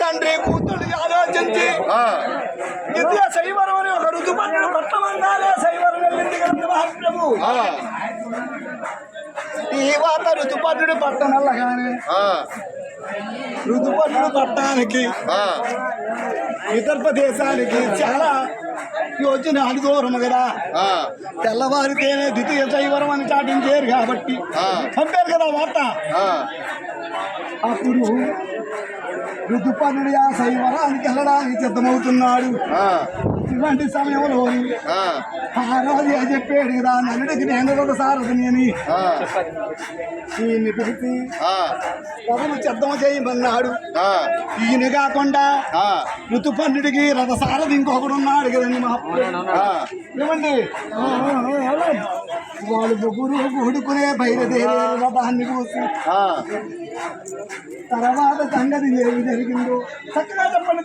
తండ్రి కూతురు ఆలోచించి ఆ, విద్య శైవరం అని ఒక ఋతుపన్నుడు పట్టమందాలే శైవరం వెళ్ళింది కదా మహాప్రభు. ఈ వాత ఋతుపన్నుడు పట్టనల్లగానే ఆ, ఋతుపన్నుడు పట్టానికి ఆ, విదర్భ దేశానికి చాలా యోజనాలు దూరం కదా. తెల్లవారితేనే ద్వితీయ శైవరం అని చాటించారు కాబట్టి. పంపారు కదా వార్త. అప్పుడు ఋతుపన్నుడు ఆ శైవరానికి వెళ్ళడానికి సిద్ధమవుతున్నాడు. ఇలాంటి సమయంలో ఆ, ఆ రోజు ఏం చెప్పాడు కదా నన్నుడికి నేను ఒక సారథిని అని ఆ, ఈయన్ని పిలిచి ఆ, రథము సిద్ధం చేయమన్నాడు. ఆ, ఈయన కాకుండా ఆ, ఋతుపన్నుడికి రథ సారథి ఇంకొకడు ఉన్నాడు కదండి మా ఆ, ఏమండి? వాళ్ళు ముగ్గురు కూడుకునే బయలుదేరి రథాన్ని కూసి ఆ. తర్వాత సంగతి ఏమి జరిగిందో చక్కగా చెప్పండి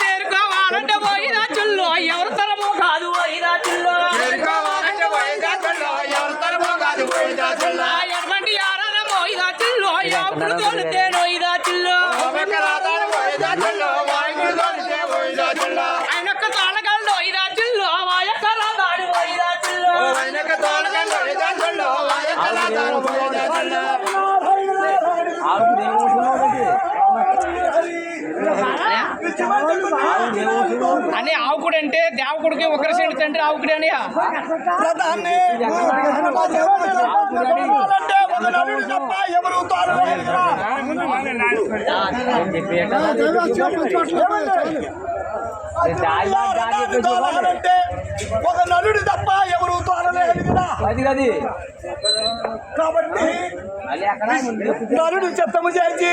చేరుకోవాలంటే పోయినా చుల్లో. తరమో కాదు పోయినా చుల్లో. పోయినా చుల్లో ఎప్పుడు చుల్లో చుల్లో ఆ యొక్క చుల్లో రథాన్ని అంటే ఒక నలుడు తప్ప ఎవరు తోలలేరురా. రథాన్ని తోలాలంటే ఒక నలుడు తప్ప ఎవరు తోలలేదు కదా అది. కది కాబట్టి మళ్ళీ అక్కడ నలుడు చెత్తము చేసి రథాన్ని చెత్తము చేయగా ఇటువంటి గుర్రాలు కట్టాడు అన్నాడు ఆ, మంచిగా కట్టాడండి ఆయన. ఆ, ఏమండి గుర్రానికి అని ఆవుకుడు అంటే దేవకుడికి ఒకరి షుడులన్నీ తండ్రి ఆవుకుడు అని ఒక నలుడు తప్ప ఎవరు చిమండి కాబట్టి నలుడు చెత్తము ఎలా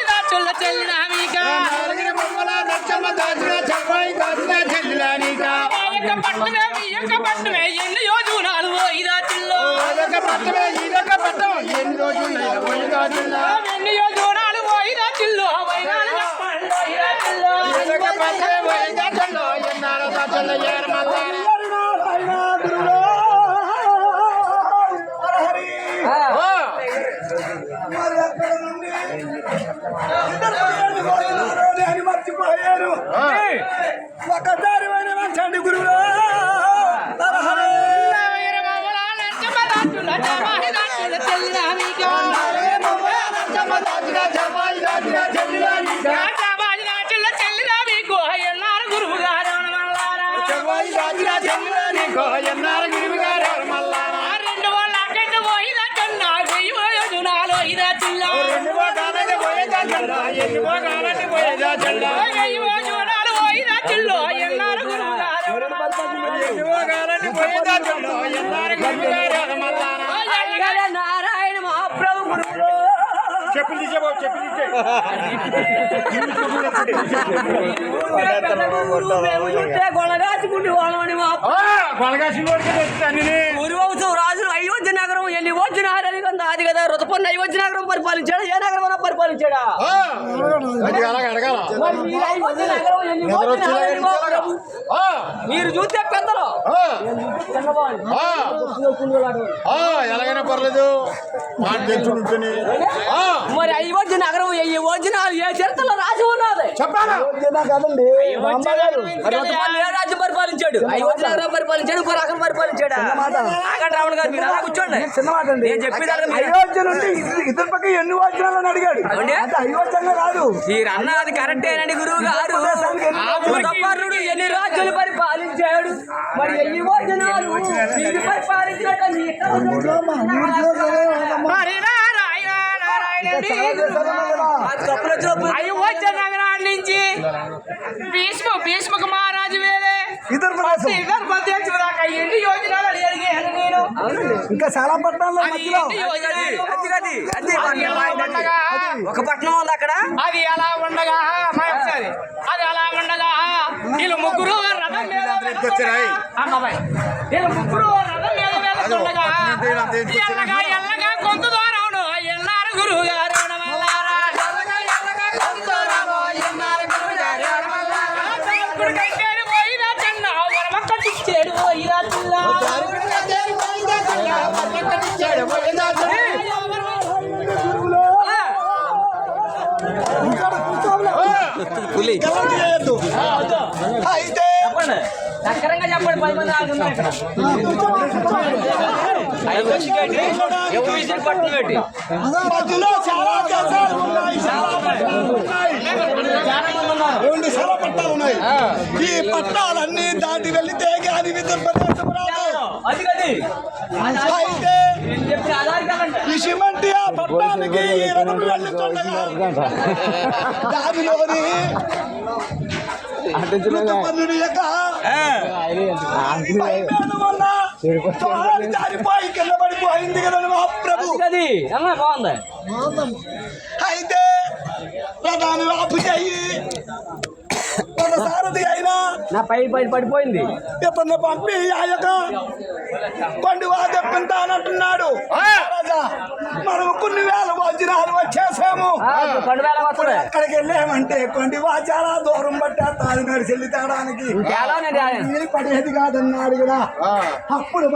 దాచుల్లో చెల్లిన మీక ఆ యొక్క ఈ పట్టువే ఎన్ని దాచుల్లో హరినారాయణ గురువో, హరి మరి అక్కడ చావాహి దాచుల్లో చెల్లిన మీకు ఎన్నారు గురువు గారు రెండు వాళ్ళ అక్కడ వెయ్యి యోజనాలు ఇదా చిల్ల వెయ్యి ఎన్నారు గురువు గారు నారాయణ మహాప్రభు గురువు చెప్పులు తీసేబాబు చెప్పులు తీసే గొడగాచుకుంటే వాళ్ళని మా రాజులు అయోధ్య నగరం ఎన్ని వచ్చిన అది కదా రుతపన్న అయోధ్య నగరం పరిపాలించాడా? ఏ నగరం పరిపాలించాడా? అది అలాగ అడగాల. మరి చూస్తే పెద్దలు. ఆ, చిన్నవాళ్ళు. ఆ, ఆ, ఎలాగైనా పర్లేదు. మరి అయోధ్య నగరం ఏ వచ్చిన ఏ చరిత్రలో రాసి ఉన్నది? చెప్పాలా కదండి రాజ్యం పరిపాలించాడు? అయోధ్య పరిపాలించాడు పురాకం పరిపాలించాడా? ఆగండి రావణ గారు మీరు అలా కూర్చోండి. చిన్న మాట అండి. నేను చెప్పేదాకా మీరు. అయోధ్య నుండి ఇద్దరు- ఇద్దరు పక్క ఎన్ని వాద్యాలని అడిగాడు. ఏమండి? అంటే అయోధ్యంగా కాదు. మీరు అన్నది కరెక్టేనండి గురువు గారు. ఆ భూతపర్ణుడు ఎన్ని రాజ్యాలు పరిపాలించాడు? మరి ఎన్ని యోజన వారు అయోధ్య నగరాన్ని నుంచి భీష్మ భీష్మక మహారాజు వేలే. ప్రదేశం ఇద్దరు ప్రత్యక్ష దాకా ఎన్ని యోజనాలు అడిగాను నేను. ఇంకా చాలా పట్టణాల్లో ఒక పట్టణం ఉంది అక్కడ. అది ఎలా ఉండగా? అది ఎలా ఉండగా? వీళ్ళు ముగ్గురు రథం మీద ఎత్తుకొచ్చారాయ్. అమ్మాయి వీళ్ళు ముగ్గురు రథం మీద వెళ్తుండగా. పులి గెలవటి చేయొద్దు. అయితే చెప్పండి చక్కరంగా చెప్పండి పది మంది ఆడుతున్నారు ఇక్కడ ఐదు వచ్చి కట్టి ఎవరు విసిరి పట్టులు పెట్టి మధ్యలో చాలా దేశాలు ఉన్నాయి చాలా పట్టాలు ఉన్నాయి. ఈ పట్టాలన్నీ దాటి వెళ్తే విద్యుత్ అయితే ఆ పట్టానికి దానిలోని ఋతుపర్ణుడి యొక్క తాడు జారిపోయి కింద పడిపోయింది కదా మహాప్రభు. అది గది అమ్మా బాగుంది. అయితే ప్రధాని ఆపు చెయ్యి మన సారథి అయినా నా పై పై పడిపోయింది. ఇతన్ని పంపి ఆ యొక్క పండుగ తెప్పింతానంటున్నాడు రాజా మనం కొన్ని వేల వజ్రాలు వచ్చేసాము. పండు అక్కడికి వెళ్ళామంటే కొండి చాలా దూరం బట్టి తాళి నడిచి వెళ్ళి తేడానికి. పడేది కాదన్నాడు కూడా అప్పుడు